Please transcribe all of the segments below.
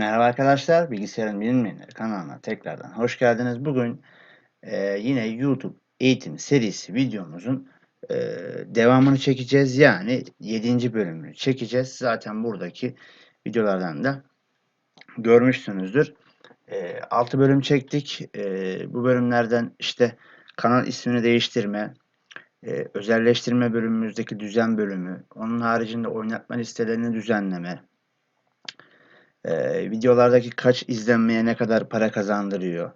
Merhaba arkadaşlar, Bilgisayarın Bilinmeyenleri kanalına tekrardan hoş geldiniz. Bugün e, yine YouTube eğitim serisi videomuzun e, devamını çekeceğiz. Yani 7. bölümünü çekeceğiz. Zaten buradaki videolardan da görmüşsünüzdür. E, 6 bölüm çektik. E, bu bölümlerden işte kanal ismini değiştirme, e, özelleştirme bölümümüzdeki düzen bölümü, onun haricinde oynatma listelerini düzenleme, e, videolardaki kaç izlenmeye ne kadar para kazandırıyor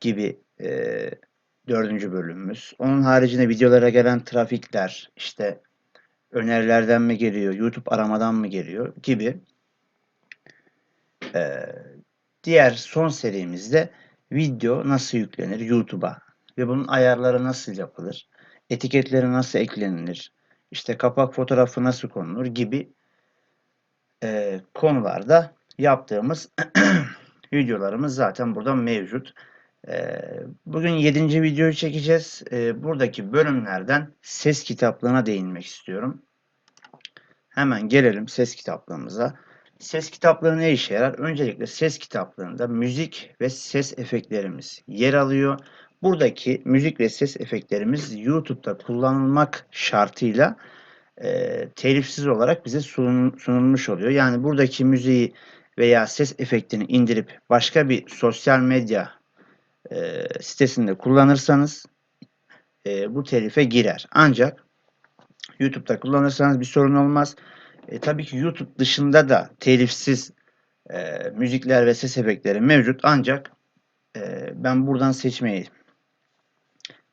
gibi e, dördüncü bölümümüz. Onun haricinde videolara gelen trafikler, işte önerilerden mi geliyor, YouTube aramadan mı geliyor gibi. E, diğer son serimizde video nasıl yüklenir YouTube'a ve bunun ayarları nasıl yapılır, etiketleri nasıl eklenilir, işte kapak fotoğrafı nasıl konulur gibi e, konularda yaptığımız videolarımız zaten burada mevcut. Ee, bugün 7. videoyu çekeceğiz. Ee, buradaki bölümlerden ses kitaplığına değinmek istiyorum. Hemen gelelim ses kitaplığımıza. Ses kitaplığı ne işe yarar? Öncelikle ses kitaplığında müzik ve ses efektlerimiz yer alıyor. Buradaki müzik ve ses efektlerimiz YouTube'da kullanılmak şartıyla e, telifsiz olarak bize sunulmuş oluyor. Yani buradaki müziği veya ses efektini indirip başka bir sosyal medya e, sitesinde kullanırsanız e, bu telife girer. Ancak YouTube'da kullanırsanız bir sorun olmaz. E, tabii ki YouTube dışında da telifsiz e, müzikler ve ses efektleri mevcut. Ancak e, ben buradan seçmeyi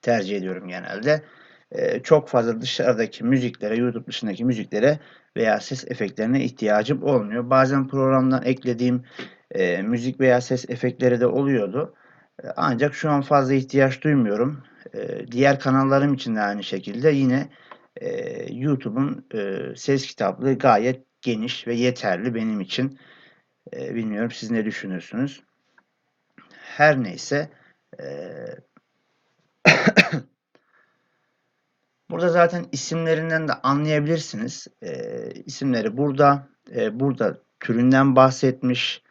tercih ediyorum genelde. E, çok fazla dışarıdaki müziklere, YouTube dışındaki müziklere veya ses efektlerine ihtiyacım olmuyor. Bazen programdan eklediğim e, müzik veya ses efektleri de oluyordu. E, ancak şu an fazla ihtiyaç duymuyorum. E, diğer kanallarım için de aynı şekilde yine e, YouTube'un e, ses kitaplığı gayet geniş ve yeterli benim için. E, bilmiyorum siz ne düşünürsünüz. Her neyse e, Burada zaten isimlerinden de anlayabilirsiniz. E, isimleri burada. E, burada türünden bahsetmiş.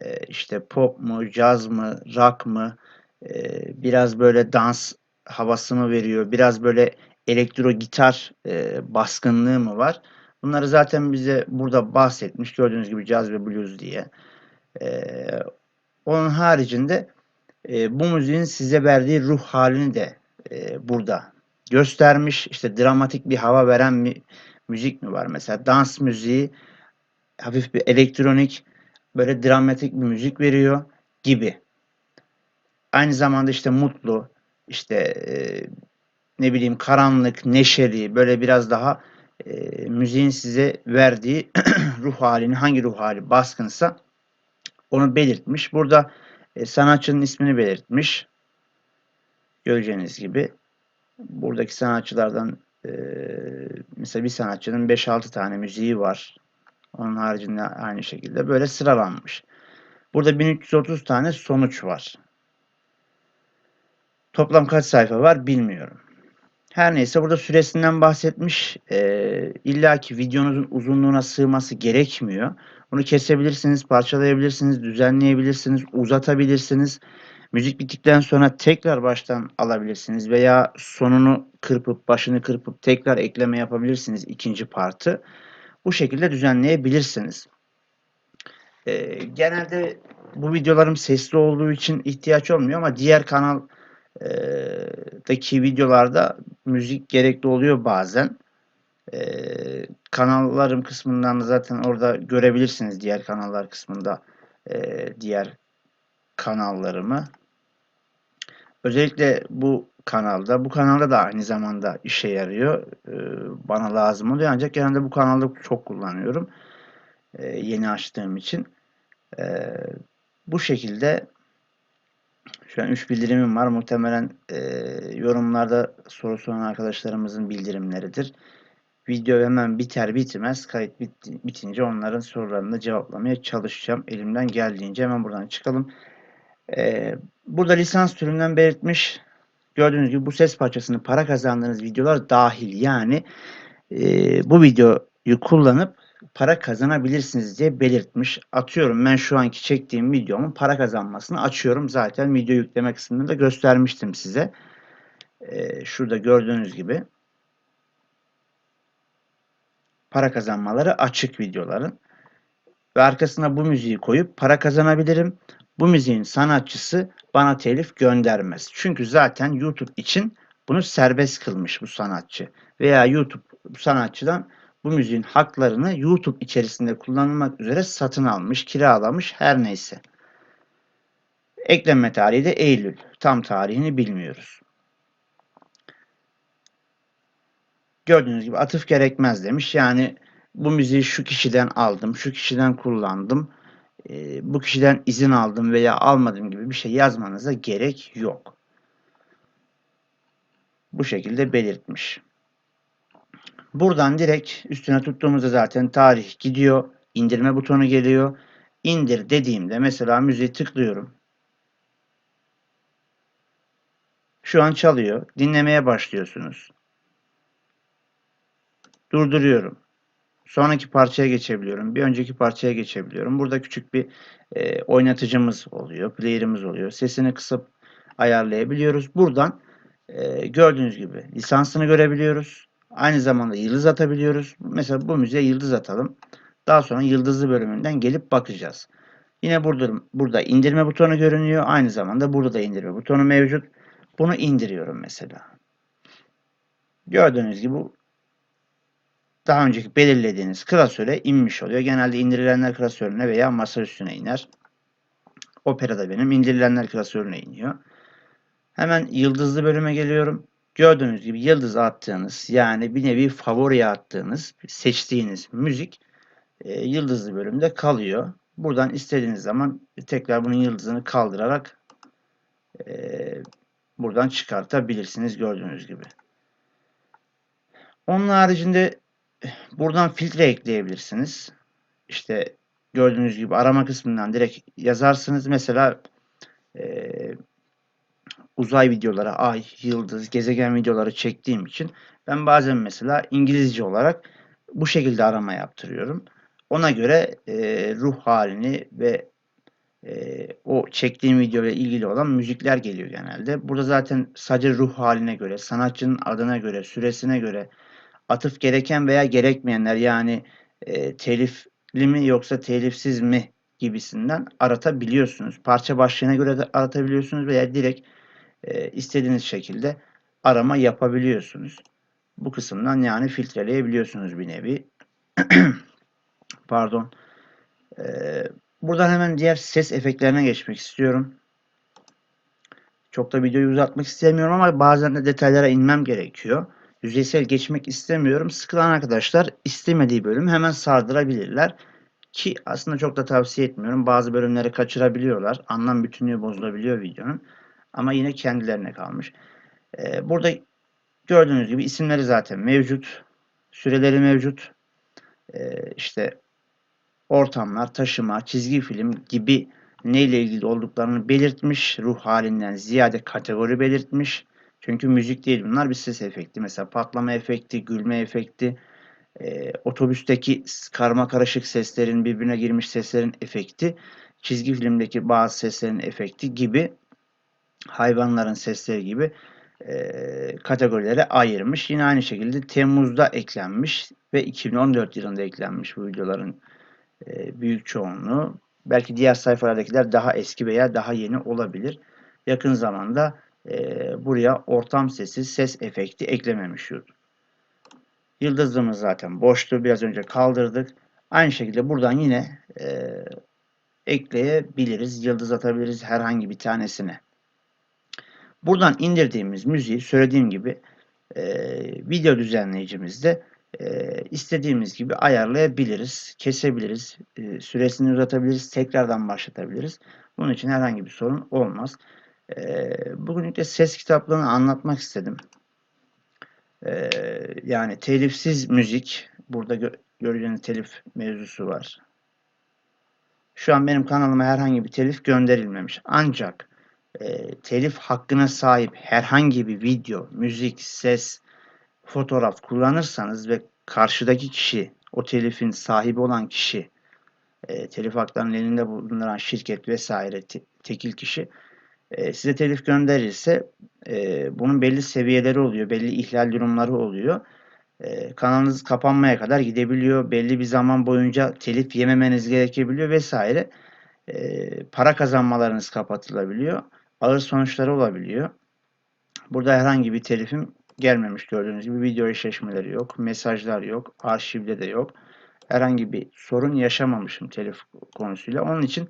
E, işte pop mu, caz mı, rock mı, e, biraz böyle dans havası mı veriyor, biraz böyle elektro gitar e, baskınlığı mı var? Bunları zaten bize burada bahsetmiş. Gördüğünüz gibi caz ve blues diye. E, onun haricinde e, bu müziğin size verdiği ruh halini de e, burada göstermiş. İşte dramatik bir hava veren bir müzik mi var? Mesela dans müziği hafif bir elektronik böyle dramatik bir müzik veriyor gibi. Aynı zamanda işte mutlu, işte e, ne bileyim karanlık, neşeli, böyle biraz daha e, müziğin size verdiği ruh halini, hangi ruh hali baskınsa onu belirtmiş. Burada e, sanatçının ismini belirtmiş. Göreceğiniz gibi buradaki sanatçılardan e, mesela bir sanatçının 5-6 tane müziği var. Onun haricinde aynı şekilde böyle sıralanmış. Burada 1330 tane sonuç var. Toplam kaç sayfa var bilmiyorum. Her neyse burada süresinden bahsetmiş. E, İlla ki videonuzun uzunluğuna sığması gerekmiyor. Bunu kesebilirsiniz, parçalayabilirsiniz, düzenleyebilirsiniz, uzatabilirsiniz. Müzik bittikten sonra tekrar baştan alabilirsiniz veya sonunu kırpıp başını kırpıp tekrar ekleme yapabilirsiniz ikinci partı. Bu şekilde düzenleyebilirsiniz. Ee, genelde bu videolarım sesli olduğu için ihtiyaç olmuyor ama diğer kanaldaki videolarda müzik gerekli oluyor bazen. Ee, kanallarım kısmından da zaten orada görebilirsiniz diğer kanallar kısmında e, diğer kanallarımı. Özellikle bu kanalda, bu kanalda da aynı zamanda işe yarıyor. Ee, bana lazım oluyor ancak genelde bu kanalda çok kullanıyorum. Ee, yeni açtığım için. Ee, bu şekilde şu an 3 bildirimim var. Muhtemelen yorumlarda soru soran arkadaşlarımızın bildirimleridir. Video hemen biter bitmez kayıt bit, bitince onların sorularını cevaplamaya çalışacağım. Elimden geldiğince hemen buradan çıkalım. Ee, burada lisans türünden belirtmiş. Gördüğünüz gibi bu ses parçasını para kazandığınız videolar dahil. Yani e, bu videoyu kullanıp para kazanabilirsiniz diye belirtmiş. Atıyorum ben şu anki çektiğim videomun para kazanmasını açıyorum. Zaten video yükleme kısmında da göstermiştim size. Ee, şurada gördüğünüz gibi para kazanmaları açık videoların. Ve arkasına bu müziği koyup para kazanabilirim. Bu müziğin sanatçısı bana telif göndermez. Çünkü zaten YouTube için bunu serbest kılmış bu sanatçı. Veya YouTube bu sanatçıdan bu müziğin haklarını YouTube içerisinde kullanılmak üzere satın almış, kiralamış her neyse. Eklenme tarihi de Eylül. Tam tarihini bilmiyoruz. Gördüğünüz gibi atıf gerekmez demiş. Yani bu müziği şu kişiden aldım, şu kişiden kullandım, e, bu kişiden izin aldım veya almadım gibi bir şey yazmanıza gerek yok. Bu şekilde belirtmiş. Buradan direkt üstüne tuttuğumuzda zaten tarih gidiyor. indirme butonu geliyor. İndir dediğimde mesela müziği tıklıyorum. Şu an çalıyor. Dinlemeye başlıyorsunuz. Durduruyorum. Sonraki parçaya geçebiliyorum. Bir önceki parçaya geçebiliyorum. Burada küçük bir e, oynatıcımız oluyor. Player'ımız oluyor. Sesini kısıp ayarlayabiliyoruz. Buradan e, gördüğünüz gibi lisansını görebiliyoruz. Aynı zamanda yıldız atabiliyoruz. Mesela bu müziğe yıldız atalım. Daha sonra yıldızlı bölümünden gelip bakacağız. Yine burada, burada indirme butonu görünüyor. Aynı zamanda burada da indirme butonu mevcut. Bunu indiriyorum mesela. Gördüğünüz gibi daha önceki belirlediğiniz klasöre inmiş oluyor. Genelde indirilenler klasörüne veya masa üstüne iner. Opera'da benim indirilenler klasörüne iniyor. Hemen yıldızlı bölüme geliyorum. Gördüğünüz gibi yıldız attığınız yani bir nevi favoriye attığınız seçtiğiniz müzik e, yıldızlı bölümde kalıyor. Buradan istediğiniz zaman tekrar bunun yıldızını kaldırarak e, buradan çıkartabilirsiniz gördüğünüz gibi. Onun haricinde buradan filtre ekleyebilirsiniz. İşte gördüğünüz gibi arama kısmından direkt yazarsınız. Mesela e, uzay videoları, ay, yıldız, gezegen videoları çektiğim için ben bazen mesela İngilizce olarak bu şekilde arama yaptırıyorum. Ona göre e, ruh halini ve e, o çektiğim video ile ilgili olan müzikler geliyor genelde. Burada zaten sadece ruh haline göre, sanatçının adına göre, süresine göre atıf gereken veya gerekmeyenler yani e, telifli mi yoksa telifsiz mi gibisinden aratabiliyorsunuz. Parça başlığına göre de aratabiliyorsunuz veya direkt e, istediğiniz şekilde arama yapabiliyorsunuz. Bu kısımdan yani filtreleyebiliyorsunuz bir nevi. Pardon. Ee, buradan hemen diğer ses efektlerine geçmek istiyorum. Çok da videoyu uzatmak istemiyorum ama bazen de detaylara inmem gerekiyor. Yüzeysel geçmek istemiyorum. Sıkılan arkadaşlar istemediği bölüm hemen sardırabilirler. Ki aslında çok da tavsiye etmiyorum. Bazı bölümleri kaçırabiliyorlar. Anlam bütünlüğü bozulabiliyor videonun. Ama yine kendilerine kalmış. Ee, burada gördüğünüz gibi isimleri zaten mevcut. Süreleri mevcut. Ee, işte ortamlar, taşıma, çizgi film gibi neyle ilgili olduklarını belirtmiş. Ruh halinden ziyade kategori belirtmiş. Çünkü müzik değil bunlar bir ses efekti. Mesela patlama efekti, gülme efekti, e, otobüsteki karma karışık seslerin birbirine girmiş seslerin efekti, çizgi filmdeki bazı seslerin efekti gibi hayvanların sesleri gibi e, kategorilere ayırmış. Yine aynı şekilde Temmuz'da eklenmiş ve 2014 yılında eklenmiş bu videoların e, büyük çoğunluğu. Belki diğer sayfalardakiler daha eski veya daha yeni olabilir. Yakın zamanda e, buraya ortam sesi, ses efekti eklememiş YouTube. Yıldızlığımız zaten boştu. Biraz önce kaldırdık. Aynı şekilde buradan yine e, ekleyebiliriz. Yıldız atabiliriz herhangi bir tanesine. Buradan indirdiğimiz müziği söylediğim gibi e, video düzenleyicimizde e, istediğimiz gibi ayarlayabiliriz, kesebiliriz, e, süresini uzatabiliriz, tekrardan başlatabiliriz. Bunun için herhangi bir sorun olmaz. Bugünlük de ses kitaplığını anlatmak istedim. Yani telifsiz müzik, burada gö göreceğiniz telif mevzusu var. Şu an benim kanalıma herhangi bir telif gönderilmemiş. Ancak e, telif hakkına sahip herhangi bir video, müzik, ses, fotoğraf kullanırsanız ve karşıdaki kişi o telifin sahibi olan kişi, e, telif haklarının elinde bulunduran şirket vesaire te- tekil kişi e, size telif gönderirse e, bunun belli seviyeleri oluyor, belli ihlal durumları oluyor. E, kanalınız kapanmaya kadar gidebiliyor. Belli bir zaman boyunca telif yememeniz gerekebiliyor vesaire. E, para kazanmalarınız kapatılabiliyor. Ağır sonuçları olabiliyor. Burada herhangi bir telifim gelmemiş gördüğünüz gibi video eşleşmeleri yok, mesajlar yok, arşivde de yok. Herhangi bir sorun yaşamamışım telif konusuyla. Onun için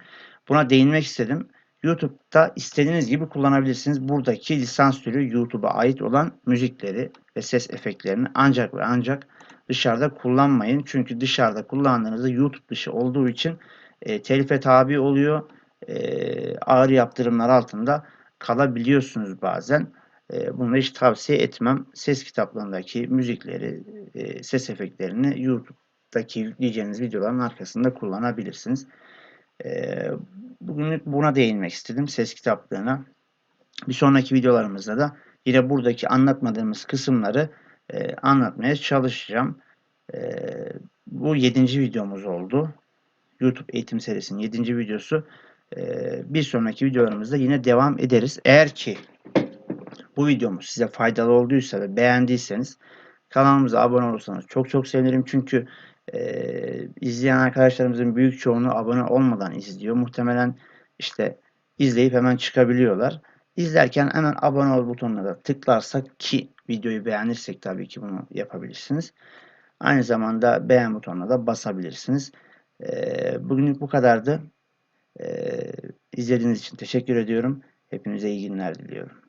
buna değinmek istedim. YouTube'da istediğiniz gibi kullanabilirsiniz. Buradaki lisans türü YouTube'a ait olan müzikleri ve ses efektlerini ancak ve ancak dışarıda kullanmayın. Çünkü dışarıda kullandığınızda YouTube dışı olduğu için e, telife tabi oluyor. E, ağır yaptırımlar altında kalabiliyorsunuz bazen. E, bunu hiç tavsiye etmem. Ses kitaplarındaki müzikleri, e, ses efektlerini YouTube'daki yükleyeceğiniz videoların arkasında kullanabilirsiniz. E, bugünlük buna değinmek istedim. Ses kitaplığına. Bir sonraki videolarımızda da yine buradaki anlatmadığımız kısımları e, anlatmaya çalışacağım. E, bu 7. videomuz oldu. YouTube eğitim serisinin 7. videosu. E, bir sonraki videolarımızda yine devam ederiz. Eğer ki bu videomuz size faydalı olduysa ve beğendiyseniz kanalımıza abone olursanız çok çok sevinirim. Çünkü e, izleyen arkadaşlarımızın büyük çoğunluğu abone olmadan izliyor. Muhtemelen işte izleyip hemen çıkabiliyorlar. İzlerken hemen abone ol butonuna da tıklarsak ki videoyu beğenirsek tabii ki bunu yapabilirsiniz. Aynı zamanda beğen butonuna da basabilirsiniz. E, bugünlük bu kadardı. E, izlediğiniz için teşekkür ediyorum. Hepinize iyi günler diliyorum.